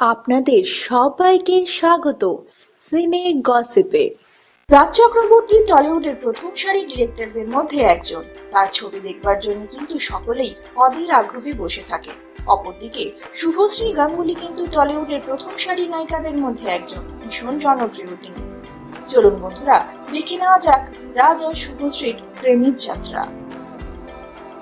আপনাদের সবাইকে স্বাগত সিনে গসিপে। রাজ চক্রবর্তী টলিউডের প্রথম সারির ডিরেক্টরদের মধ্যে একজন। তার ছবি দেখবার জন্য কিন্তু সকলেই অধীর আগ্রহে বসে থাকে। অপরদিকে, শুভশ্রী গাঙ্গুলি কিন্তু টলিউডের প্রথম সারি নায়িকাদের মধ্যে একজন, ভীষণ জনপ্রিয় তিনি। চলুন বন্ধুরা, দেখে নেওয়া যাক রাজ আর শুভশ্রীর প্রেমিক যাত্রা।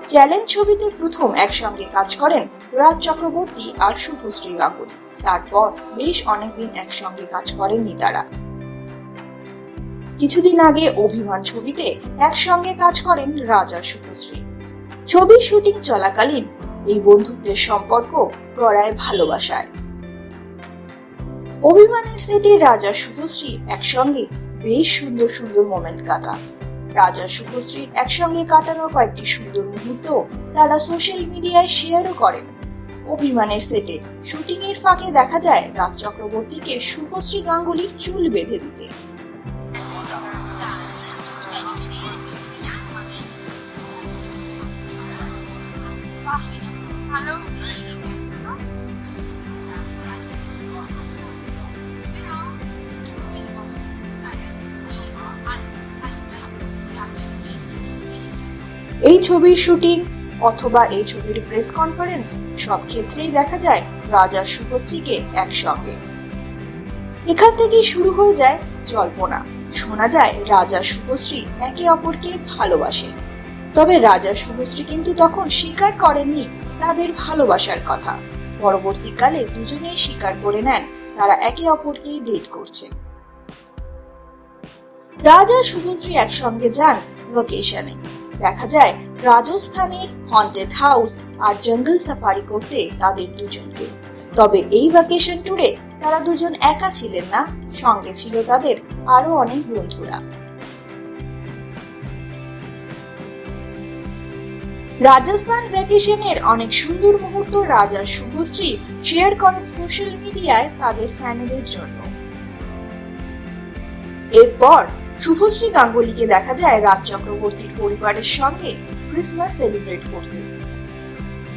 চ্যালেঞ্জ ছবিতে প্রথম একসঙ্গে কাজ করেন রাজ চক্রবর্তী আর শুভশ্রী গাঙ্গুলি তারপর বেশ অনেকদিন একসঙ্গে কাজ করেননি তারা। কিছুদিন আগে অভিমান ছবিতে একসঙ্গে কাজ করেন রাজ আর শুভশ্রী ছবির শুটিং চলাকালীন এই বন্ধুত্বের সম্পর্ক গড়ায় ভালোবাসায়। অভিমানের সেটে রাজা শুভশ্রী একসঙ্গে বেশ সুন্দর সুন্দর মোমেন্ট কাটান। রাজা শুভশ্রীর একসঙ্গে কাটানো কয়েকটি সুন্দর মুহূর্ত তারা সোশ্যাল মিডিয়ায় শেয়ারও করেন। অভিমানের সেটে। শুটিং এর ফাঁকে দেখা যায় রাজ চক্রবর্তীকে শুভশ্রী গাঙ্গুলির চুল বেঁধে দিতে। এই ছবির শুটিং অথবা এই ছবির প্রেস কনফারেন্স সব ক্ষেত্রেই দেখা যায় রাজা শুভশ্রীকে একসঙ্গে। এখান থেকেই শুরু হয়ে যায় জল্পনা। শোনা যায় রাজা শুভশ্রী একে অপরকে ভালোবাসে। তবে রাজা শুভশ্রী কিন্তু তখন স্বীকার করেননি তাদের ভালোবাসার কথা। পরবর্তীকালে দুজনেই স্বীকার করে নেন তারা একে অপরকে ডেট করছে। রাজা শুভশ্রী একসঙ্গে যান ভ্যাকেশনে দেখা যায় রাজস্থানের হন্টেড হাউস আর জঙ্গল সাফারি করতে তাদের দুজনকে। তবে এই ভ্যাকেশন ট্যুরে তারা দুজন একা ছিলেন না, সঙ্গে ছিল তাদের আরও অনেক বন্ধুরা। রাজস্থান ভ্যাকেশনের অনেক সুন্দর মুহূর্ত রাজা শুভশ্রী শেয়ার করেন সোশ্যাল মিডিয়ায় তাদের ফ্যানেদের জন্য। এরপর শুভশ্রী গাঙ্গুলিকে দেখা যায় রাজ চক্রবর্তীর পরিবারের সঙ্গে ক্রিসমাস সেলিব্রেট করতে।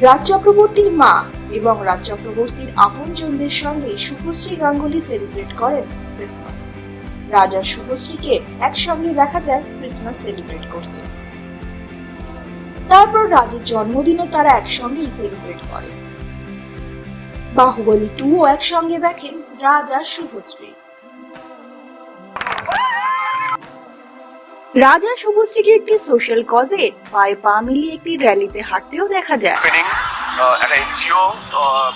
রাজ চক্রবর্তীর মা এবং রাজ চক্রবর্তীর আপনজনদের সঙ্গে শুভশ্রী গাঙ্গুলি সেলিব্রেট করেন ক্রিসমাস রাজা শুভশ্রীকে একসঙ্গে দেখা যায় ক্রিসমাস সেলিব্রেট করতে। তারপর রাজের জন্মদিনও তারা একসঙ্গেই সেলিব্রেট করে। বাহুবলী টু একসঙ্গে দেখেন রাজা শুভশ্রী। রাজা শুভশ্রীকে একটি সোশ্যাল কজে পায়ে পা মিলিয়ে একটি র্যালিতে হাঁটতেও দেখা যায়। একটা এনজিও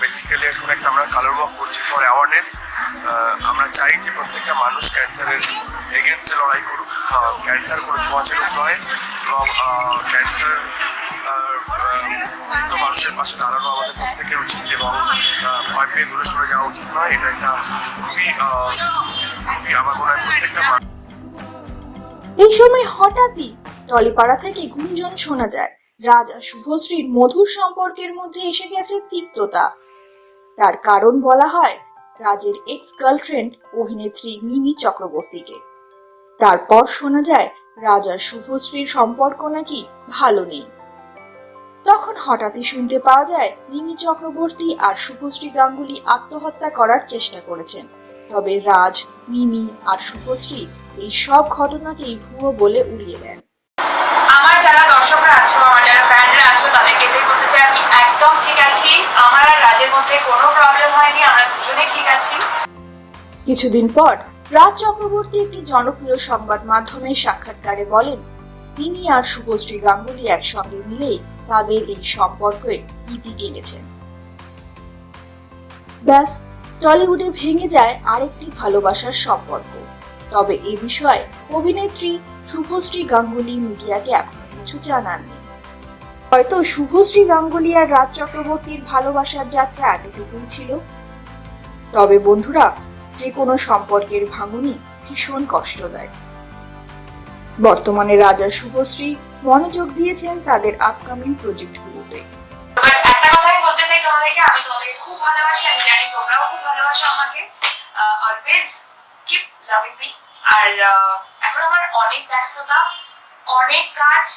বেসিক্যালি এখন একটা আমরা কালার ওয়ার্ক করছি ফর অ্যাওয়ারনেস আমরা চাই যে প্রত্যেকটা মানুষ ক্যান্সারের এগেনস্টে লড়াই করুক। ক্যান্সার কোনো ছোঁয়াচে রোগ নয়। এবং ক্যান্সার তো মানুষের পাশে দাঁড়ানো আমাদের প্রত্যেকের উচিত এবং ভয় পেয়ে দূরে সরে যাওয়া উচিত নয়। এটা একটা খুবই খুবই আমার মনে হয় প্রত্যেকটা এই সময় হঠাৎই টলিপাড়া থেকে গুঞ্জন শোনা যায়। রাজা শুভশ্রীর মধুর সম্পর্কের মধ্যে এসে গেছে তিক্ততা। তার কারণ বলা হয় রাজের এক্স গার্লফ্রেন্ড অভিনেত্রী মিমি চক্রবর্তীকে। তারপর শোনা যায় রাজা শুভশ্রীর সম্পর্ক নাকি ভালো নেই। তখন হঠাৎই শুনতে পাওয়া যায় মিমি চক্রবর্তী আর শুভশ্রী গাঙ্গুলি আত্মহত্যা করার চেষ্টা করেছেন। তবে রাজ মিমি আর শুভশ্রী এই সব ঘটনাকেই ভুয়ো বলে উড়িয়ে দেন। আমার যারা দর্শকরা আছো আমার যারা ফ্যানরা আছো তাদেরকে এটাই বলতে চাই আমি একদম ঠিক আছি। আমার আর রাজের মধ্যে কোনো প্রবলেম হয়নি আমরা দুজনেই ঠিক আছি। কিছুদিন পর রাজ চক্রবর্তী একটি জনপ্রিয় সংবাদ মাধ্যমের সাক্ষাৎকারে বলেন তিনি আর শুভশ্রী গাঙ্গুলি একসঙ্গে মিলে তাদের এই সম্পর্কের ইতি টেনেছেন। ব্যাস টলিউডে ভেঙে যায় আরেকটি ভালোবাসার সম্পর্ক। তবে এই বিষয়ে অভিনেত্রী শুভশ্রী গাঙ্গুলি মিডিয়াকে এখনও কিছু জানাননি। হয়তো শুভশ্রী গাঙ্গুলি আর রাজ চক্রবর্তীর ভালোবাসার যাত্রা এতটুকুই ছিল। তবে বন্ধুরা, যে কোনো সম্পর্কের ভাঙনই ভীষণ কষ্ট দেয় বর্তমানে রাজা শুভশ্রী মনোযোগ দিয়েছেন তাদের আপকামিং প্রজেক্টগুলোতে তোমাদেরকে আমি তোমাদেরকে খুব ভালোবাসি, আমি জানি তোমরাও খুব ভালোবাসো আমাকে। অলওয়েজ কিপ লাভিং মি আর এখন আমার অনেক ব্যস্ততা, অনেক কাজ,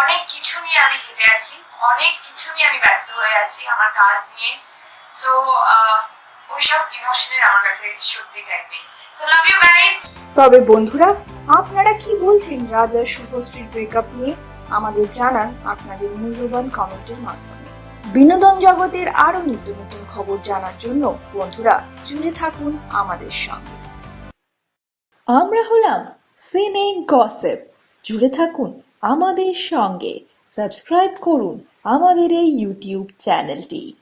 অনেক কিছু নিয়ে আমি ঘেটে আছি, অনেক কিছু নিয়ে আমি ব্যস্ত হয়ে আছি আমার কাজ নিয়ে। সো ওইসব ইমোশনের আমার কাছে সত্যি টাইম নেই। তবে বন্ধুরা, আপনারা কি বলছেন রাজা শুভশ্রীর ব্রেকআপ নিয়ে? আমাদের জানান আপনাদের মূল্যবান কমেন্টের মাধ্যমে। বিনোদন জগতের আরও নিত্য নতুন খবর জানার জন্য বন্ধুরা জুড়ে থাকুন আমাদের সঙ্গে। আমরা হলাম সিনে গসেপ। জুড়ে থাকুন আমাদের সঙ্গে। সাবস্ক্রাইব করুন আমাদের এই ইউটিউব চ্যানেলটি।